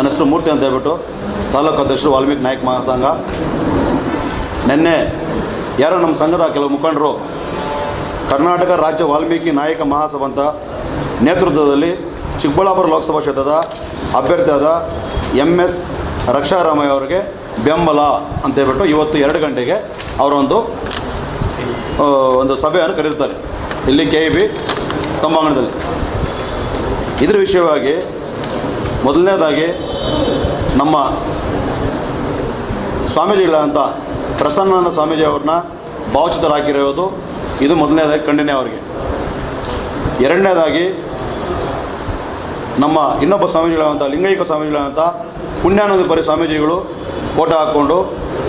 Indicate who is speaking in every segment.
Speaker 1: ನನ್ನ ಹೆಸರು ಮೂರ್ತಿ ಅಂತ ಹೇಳ್ಬಿಟ್ಟು ತಾಲೂಕು ಅಧ್ಯಕ್ಷರು ವಾಲ್ಮೀಕಿ ನಾಯಕ ಮಹಾಸಂಘ. ನಿನ್ನೆ ಯಾರೋ ನಮ್ಮ ಸಂಘದ ಕೆಲವು ಮುಖಂಡರು ಕರ್ನಾಟಕ ರಾಜ್ಯ ವಾಲ್ಮೀಕಿ ನಾಯಕ ಮಹಾಸಭಾ ಅಂತ ನೇತೃತ್ವದಲ್ಲಿ ಚಿಕ್ಕಬಳ್ಳಾಪುರ ಲೋಕಸಭಾ ಕ್ಷೇತ್ರದ ಅಭ್ಯರ್ಥಿಯಾದ ಎಂ ಎಸ್ ರಕ್ಷಾರಾಮಯ್ಯ ಅವರಿಗೆ ಬೆಂಬಲ ಅಂತ ಹೇಳ್ಬಿಟ್ಟು ಇವತ್ತು ಎರಡು ಗಂಟೆಗೆ ಅವರೊಂದು ಒಂದು ಸಭೆಯನ್ನು ಕರೀತಾರೆ ಇಲ್ಲಿ ಕೆ ಇ ಬಿ ಸಂಭಾಂಗಣದಲ್ಲಿ. ಇದರ ವಿಷಯವಾಗಿ ಮೊದಲನೇದಾಗಿ ನಮ್ಮ ಸ್ವಾಮೀಜಿಗಳಾದಂಥ ಪ್ರಸನ್ನಾನಂದ ಸ್ವಾಮೀಜಿ ಅವ್ರನ್ನ ಭಾವಚಿತರಾಗಿರೋದು ಇದು ಮೊದಲನೇದಾಗಿ ಖಂಡನೆ ಅವರಿಗೆ. ಎರಡನೇದಾಗಿ ನಮ್ಮ ಇನ್ನೊಬ್ಬ ಸ್ವಾಮೀಜಿಗಳಾದಂಥ, ಲಿಂಗೈಕ ಸ್ವಾಮೀಜಿಗಳಾದಂಥ ಪುಣ್ಯಾನಂದ ಪರಿ ಸ್ವಾಮೀಜಿಗಳು ಫೋಟೋ ಹಾಕ್ಕೊಂಡು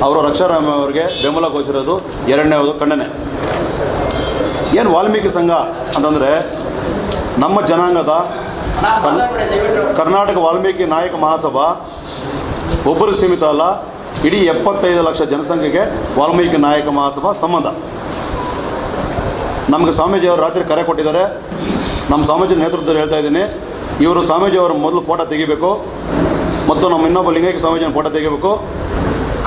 Speaker 1: ಅವರು ರಕ್ಷಾರಾಮ ಅವರಿಗೆ ಬೆಂಬಲ ಘೋಷಿರೋದು ಎರಡನೇದು ಖಂಡನೆ. ಏನು ವಾಲ್ಮೀಕಿ ಸಂಘ ಅಂತಂದರೆ ನಮ್ಮ ಜನಾಂಗದ ಕರ್ನಾಟಕ ವಾಲ್ಮೀಕಿ ನಾಯಕ ಮಹಾಸಭಾ, ಒಬ್ಬರು ಸೀಮಿತ ಅಲ್ಲ, ಇಡೀ ಎಪ್ಪತ್ತೈದು ಲಕ್ಷ ಜನಸಂಖ್ಯೆಗೆ ವಾಲ್ಮೀಕಿ ನಾಯಕ ಮಹಾಸಭಾ ಸಂಬಂಧ. ನಮಗೆ ಸ್ವಾಮೀಜಿಯವರು ರಾತ್ರಿ ಕರೆ ಕೊಟ್ಟಿದ್ದಾರೆ. ನಮ್ಮ ಸ್ವಾಮೀಜಿ ನೇತೃತ್ವದಲ್ಲಿ ಹೇಳ್ತಾ ಇದ್ದೀನಿ, ಇವರು ಸ್ವಾಮೀಜಿಯವರು ಮೊದಲು ಫೋಟೋ ತೆಗಿಬೇಕು, ಮತ್ತು ನಮ್ಮ ಇನ್ನೊಬ್ಬ ಲಿಂಗೈಕ ಸ್ವಾಮೀಜಿನ ಫೋಟೋ ತೆಗಿಬೇಕು.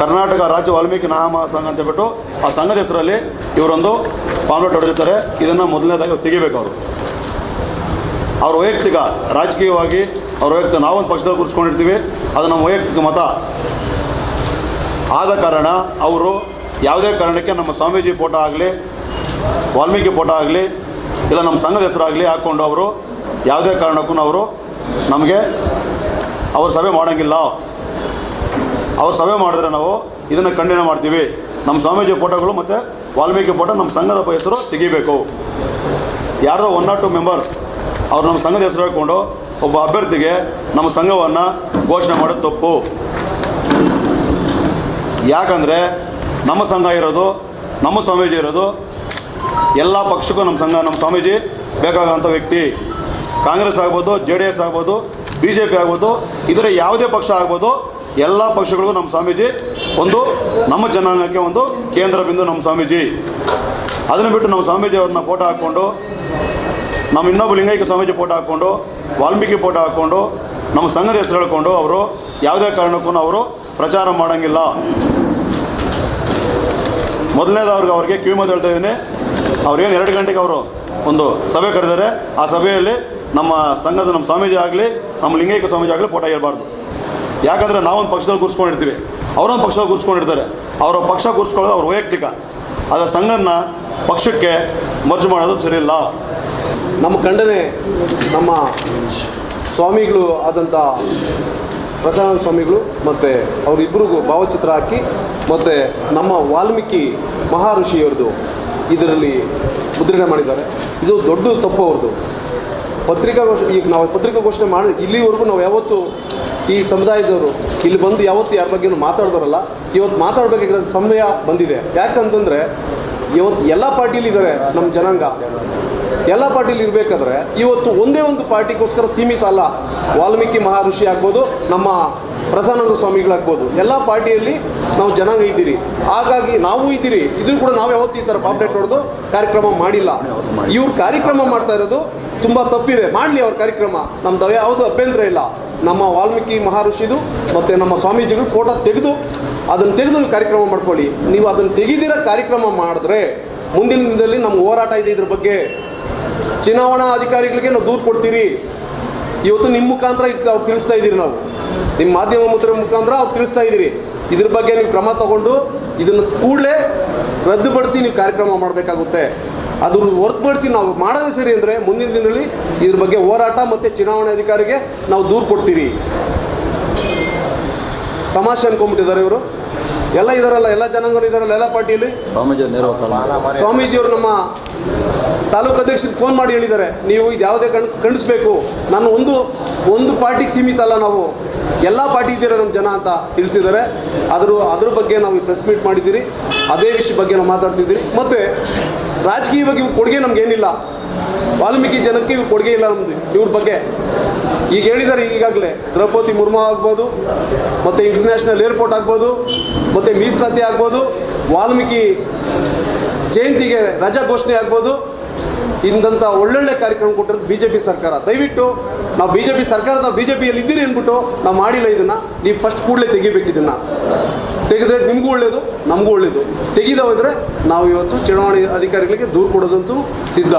Speaker 1: ಕರ್ನಾಟಕ ರಾಜ್ಯ ವಾಲ್ಮೀಕಿ ನಾಮ ಸಂಘ ಅಂತ ಹೇಳ್ಬಿಟ್ಟು, ಆ ಸಂಘದ ಹೆಸರಲ್ಲಿ ಇವರೊಂದು ಪಾಂಪ್ಲೆಟ್ ಹೊಡೆದಿರ್ತಾರೆ. ಇದನ್ನು ಮೊದಲನೇದಾಗಿ ತೆಗಿಬೇಕು ಅವರು. ಅವ್ರ ವೈಯಕ್ತಿಕ, ರಾಜಕೀಯವಾಗಿ ಅವ್ರ ವೈಯಕ್ತಿಕ ನಾವೊಂದು ಪಕ್ಷದಲ್ಲಿ ಕೂರಿಸ್ಕೊಂಡಿರ್ತೀವಿ. ಅದು ನಮ್ಮ ವೈಯಕ್ತಿಕ ಮತ. ಆದ ಕಾರಣ ಅವರು ಯಾವುದೇ ಕಾರಣಕ್ಕೆ ನಮ್ಮ ಸ್ವಾಮೀಜಿ ಫೋಟೋ ಆಗಲಿ, ವಾಲ್ಮೀಕಿ ಫೋಟೋ ಆಗಲಿ, ಇಲ್ಲ ನಮ್ಮ ಸಂಘದ ಹೆಸರಾಗಲಿ ಹಾಕ್ಕೊಂಡು ಅವರು ಯಾವುದೇ ಕಾರಣಕ್ಕೂ ಅವರು ನಮಗೆ ಅವ್ರ ಸಭೆ ಮಾಡೋಂಗಿಲ್ಲ. ಅವ್ರು ಸಭೆ ಮಾಡಿದ್ರೆ ನಾವು ಇದನ್ನು ಖಂಡನೆ ಮಾಡ್ತೀವಿ. ನಮ್ಮ ಸ್ವಾಮೀಜಿ ಫೋಟೋಗಳು ಮತ್ತು ವಾಲ್ಮೀಕಿ ಫೋಟೋ ನಮ್ಮ ಸಂಘದ ಹೆಸರು ತೆಗಿಬೇಕು. ಯಾರದೋ ಒನ್ ನಾಟ್ ಟು ಮೆಂಬರ್ ಅವ್ರು ನಮ್ಮ ಸಂಘದ ಹೆಸರು ಹೇಳ್ಕೊಂಡು ಒಬ್ಬ ಅಭ್ಯರ್ಥಿಗೆ ನಮ್ಮ ಸಂಘವನ್ನು ಘೋಷಣೆ ಮಾಡೋದು ತಪ್ಪು. ಯಾಕಂದರೆ ನಮ್ಮ ಸಂಘ ಇರೋದು, ನಮ್ಮ ಸ್ವಾಮೀಜಿ ಇರೋದು, ಎಲ್ಲ ಪಕ್ಷಕ್ಕೂ ನಮ್ಮ ಸಂಘ, ನಮ್ಮ ಸ್ವಾಮೀಜಿ ಬೇಕಾಗೋಂಥ ವ್ಯಕ್ತಿ. ಕಾಂಗ್ರೆಸ್ ಆಗ್ಬೋದು, ಜೆ ಡಿ ಎಸ್ ಆಗ್ಬೋದು, ಬಿ ಜೆ ಪಿ ಆಗ್ಬೋದು, ಇದರ ಯಾವುದೇ ಪಕ್ಷ ಆಗ್ಬೋದು, ಎಲ್ಲ ಪಕ್ಷಗಳಿಗೂ ನಮ್ಮ ಸ್ವಾಮೀಜಿ ಒಂದು ನಮ್ಮ ಜನಾಂಗಕ್ಕೆ ಒಂದು ಕೇಂದ್ರ ಬಿಂದು ನಮ್ಮ ಸ್ವಾಮೀಜಿ. ಅದನ್ನು ಬಿಟ್ಟು ನಮ್ಮ ಸ್ವಾಮೀಜಿ ಅವ್ರನ್ನ ಫೋಟೋ ಹಾಕ್ಕೊಂಡು ನಮ್ಮ ಇನ್ನೊಬ್ಬ ಲಿಂಗೈಕ ಸ್ವಾಮೀಜಿ ಫೋಟೋ ಹಾಕ್ಕೊಂಡು, ವಾಲ್ಮೀಕಿ ಫೋಟೋ ಹಾಕ್ಕೊಂಡು, ನಮ್ಮ ಸಂಘದ ಹೆಸರು ಹೇಳ್ಕೊಂಡು ಅವರು ಯಾವುದೇ ಕಾರಣಕ್ಕೂ ಅವರು ಪ್ರಚಾರ ಮಾಡೋಂಗಿಲ್ಲ. ಮೊದಲನೇದವ್ರಿಗೆ ಅವ್ರಿಗೆ ಮಾತು ಹೇಳ್ತಾ ಇದ್ದೀನಿ. ಅವ್ರೇನು ಎರಡು ಗಂಟೆಗೆ ಅವರು ಒಂದು ಸಭೆ ಕರೆದಿದ್ದಾರೆ. ಆ ಸಭೆಯಲ್ಲಿ ನಮ್ಮ ಸಂಘದ ನಮ್ಮ ಸ್ವಾಮೀಜಿ ಆಗಲಿ, ನಮ್ಮ ಲಿಂಗೈಕ ಸ್ವಾಮೀಜಿ ಆಗಲಿ ಫೋಟೋ ಇರಬಾರ್ದು ಯಾಕಂದರೆ ನಾವೊಂದು ಪಕ್ಷದಲ್ಲಿ ಕೂರಿಸ್ಕೊಂಡಿರ್ತೀವಿ. ಅವರೊಂದು ಪಕ್ಷದಲ್ಲಿ ಕೂರಿಸ್ಕೊಂಡಿರ್ತಾರೆ. ಅವರ ಪಕ್ಷ ಕೂರಿಸ್ಕೊಳ್ಳೋದು ಅವ್ರ ವೈಯಕ್ತಿಕ. ಅದರ ಸಂಘನ ಪಕ್ಷಕ್ಕೆ ಮರ್ಜು ಮಾಡೋದು ಸರಿಯಿಲ್ಲ.
Speaker 2: ನಮ್ಮ ಖಂಡನೆ ನಮ್ಮ ಸ್ವಾಮಿಗಳು ಆದಂಥ ಪ್ರಸನ್ನ ಸ್ವಾಮಿಗಳು ಮತ್ತು ಅವರಿಬ್ಬರಿಗೂ ಭಾವಚಿತ್ರ ಹಾಕಿ ಮತ್ತು ನಮ್ಮ ವಾಲ್ಮೀಕಿ ಮಹಾಋಷಿಯವ್ರದ್ದು ಇದರಲ್ಲಿ ಮುದ್ರಣೆ ಮಾಡಿದ್ದಾರೆ. ಇದು ದೊಡ್ಡ ತಪ್ಪು ಅವ್ರದ್ದು. ಪತ್ರಿಕಾಗೋಷ್ಠಿ ಈಗ ನಾವು ಪತ್ರಿಕಾಗೋಷ್ಠಿ ಮಾಡಿ, ಇಲ್ಲಿವರೆಗೂ ನಾವು ಯಾವತ್ತೂ ಈ ಸಮುದಾಯದವರು ಇಲ್ಲಿ ಬಂದು ಯಾವತ್ತು ಯಾರ ಬಗ್ಗೆನೂ ಮಾತಾಡಿದವರಲ್ಲ. ಇವತ್ತು ಮಾತಾಡಬೇಕಾಗಿರೋ ಸಮಯ ಬಂದಿದೆ. ಯಾಕಂತಂದರೆ ಇವತ್ತು ಎಲ್ಲ ಪಾರ್ಟಿಲಿದ್ದಾರೆ ನಮ್ಮ ಜನಾಂಗ. ಎಲ್ಲ ಪಾರ್ಟಿಲಿ ಇರಬೇಕಾದ್ರೆ ಇವತ್ತು ಒಂದೇ ಒಂದು ಪಾರ್ಟಿಗೋಸ್ಕರ ಸೀಮಿತ ಅಲ್ಲ. ವಾಲ್ಮೀಕಿ ಮಹರ್ಷಿ ಆಗ್ಬೋದು, ನಮ್ಮ ಪ್ರಸಾನಂದ ಸ್ವಾಮಿಗಳಾಗ್ಬೋದು. ಎಲ್ಲ ಪಾರ್ಟಿಯಲ್ಲಿ ನಾವು ಜನಾಂಗ ಇದ್ದೀರಿ. ಹಾಗಾಗಿ ನಾವು ಇದ್ದೀರಿ, ಇದ್ರೂ ಕೂಡ ನಾವು ಯಾವತ್ತೂ ಈ ಥರ ಪಾಪ್ಲೆಟ್ ಹೊಡೆದು ಕಾರ್ಯಕ್ರಮ ಮಾಡಿಲ್ಲ. ಇವ್ರು ಕಾರ್ಯಕ್ರಮ ಮಾಡ್ತಾ ಇರೋದು ತುಂಬ ತಪ್ಪಿದೆ. ಮಾಡಲಿ ಅವ್ರ ಕಾರ್ಯಕ್ರಮ. ನಮ್ದು ಯಾವುದು ಅಭ್ಯಂತರ ಇಲ್ಲ. ನಮ್ಮ ವಾಲ್ಮೀಕಿ ಮಹರ್ಷಿದು ಮತ್ತು ನಮ್ಮ ಸ್ವಾಮೀಜಿಗಳು ಫೋಟೋ ತೆಗೆದು ಅದನ್ನು ತೆಗೆದು ಕಾರ್ಯಕ್ರಮ ಮಾಡ್ಕೊಳ್ಳಿ. ನೀವು ಅದನ್ನು ತೆಗೆದಿರೋ ಕಾರ್ಯಕ್ರಮ ಮಾಡಿದ್ರೆ ಮುಂದಿನ ದಿನದಲ್ಲಿ ನಮ್ಮ ಹೋರಾಟ ಇದೆ ಇದ್ರ ಬಗ್ಗೆ ಚುನಾವಣಾ ಅಧಿಕಾರಿಗಳಿಗೆ ನಾವು ದೂರು ಕೊಡ್ತೀರಿ. ಇವತ್ತು ನಿಮ್ಮ ಮುಖಾಂತರ ಇದು ಅವ್ರು ತಿಳಿಸ್ತಾ ಇದ್ದೀರಿ ನಾವು. ನಿಮ್ಮ ಮಾಧ್ಯಮ ಮುತ್ರ ಮುಖಾಂತರ ಅವ್ರು ತಿಳಿಸ್ತಾ ಇದ್ದೀರಿ. ಇದ್ರ ಬಗ್ಗೆ ನೀವು ಕ್ರಮ ತಗೊಂಡು ಇದನ್ನು ಕೂಡಲೇ ರದ್ದುಪಡಿಸಿ ನೀವು ಕಾರ್ಯಕ್ರಮ ಮಾಡಬೇಕಾಗುತ್ತೆ. ಅದನ್ನು ಹೊರತುಪಡಿಸಿ ನಾವು ಮಾಡೋದು ಸರಿ ಅಂದರೆ ಮುಂದಿನ ದಿನದಲ್ಲಿ ಇದ್ರ ಬಗ್ಗೆ ಹೋರಾಟ ಮತ್ತು ಚುನಾವಣಾಧಿಕಾರಿಗೆ ನಾವು ದೂರು ಕೊಡ್ತೀರಿ. ತಮಾಷೆ ಅನ್ಕೊಂಬಿಟ್ಟಿದ್ದಾರೆ ಇವರು. ಎಲ್ಲ ಇದಾರಲ್ಲ ಎಲ್ಲ ಜನಾಂಗರು ಇದಾರಲ್ಲ ಎಲ್ಲ ಪಾರ್ಟಿಯಲ್ಲಿ.
Speaker 1: ಸ್ವಾಮೀಜಿ
Speaker 2: ಸ್ವಾಮೀಜಿಯವರು ನಮ್ಮ ತಾಲೂಕು ಅಧ್ಯಕ್ಷರಿಗೆ ಫೋನ್ ಮಾಡಿ ಹೇಳಿದ್ದಾರೆ, ನೀವು ಇದು ಯಾವುದೇ ಕಣ್, ಖಂಡಿಸ್ಬೇಕು. ನಾನು ಒಂದು ಒಂದು ಪಾರ್ಟಿಗೆ ಸೀಮಿತ ಅಲ್ಲ ನಾವು. ಎಲ್ಲ ಪಾರ್ಟಿ ಇದ್ದೀರ ನಮ್ಮ ಜನ ಅಂತ ತಿಳಿಸಿದ್ದಾರೆ. ಅದ್ರ ಅದ್ರ ಬಗ್ಗೆ ನಾವು ಪ್ರೆಸ್ ಮೀಟ್ ಮಾಡಿದ್ದೀರಿ. ಅದೇ ವಿಷಯ ಬಗ್ಗೆ ನಾವು ಮಾತಾಡ್ತಿದ್ದೀರಿ. ಮತ್ತು ರಾಜಕೀಯವಾಗಿ ಇವ್ರ ಕೊಡುಗೆ ನಮಗೇನಿಲ್ಲ ವಾಲ್ಮೀಕಿ ಜನಕ್ಕೆ ಇವ್ರ ಕೊಡುಗೆ ಇಲ್ಲ ನಮ್ಮದು ಇವ್ರ ಬಗ್ಗೆ. ಈಗ ಹೇಳಿದ್ದಾರೆ ಈಗಾಗಲೇ, ದ್ರೌಪದಿ ಮುರ್ಮು ಆಗ್ಬೋದು, ಮತ್ತು ಇಂಟರ್ನ್ಯಾಷನಲ್ ಏರ್ಪೋರ್ಟ್ ಆಗ್ಬೋದು, ಮತ್ತು ಮೀಸಲಾತಿ ಆಗ್ಬೋದು, ವಾಲ್ಮೀಕಿ ಜಯಂತಿಗೆ ರಜಾ ಘೋಷಣೆ ಆಗ್ಬೋದು. ಇಂದಂಥ ಒಳ್ಳೊಳ್ಳೆ ಕಾರ್ಯಕ್ರಮ ಕೊಟ್ಟಿರೋದು ಬಿ ಜೆ ಪಿ ಸರ್ಕಾರ. ದಯವಿಟ್ಟು ನಾವು ಬಿ ಜೆ ಪಿ ಸರ್ಕಾರದ ಬಿ ಜೆ ಪಿಯಲ್ಲಿ ಇದ್ದೀರಿ ಅಂದ್ಬಿಟ್ಟು ನಾವು ಮಾಡಿಲ್ಲ ಇದನ್ನು. ನೀವು ಫಸ್ಟ್ ಕೂಡಲೇ ತೆಗಿಬೇಕು ಇದನ್ನು. ತೆಗೆದ್ರೆ ನಿಮಗೂ ಒಳ್ಳೆಯದು ನಮಗೂ ಒಳ್ಳೆಯದು ತೆಗೆದ ಹೋದರೆ ನಾವು ಇವತ್ತು ಚುನಾವಣೆ ಅಧಿಕಾರಿಗಳಿಗೆ ದೂರು ಕೊಡೋದಂತೂ ಸಿದ್ಧ.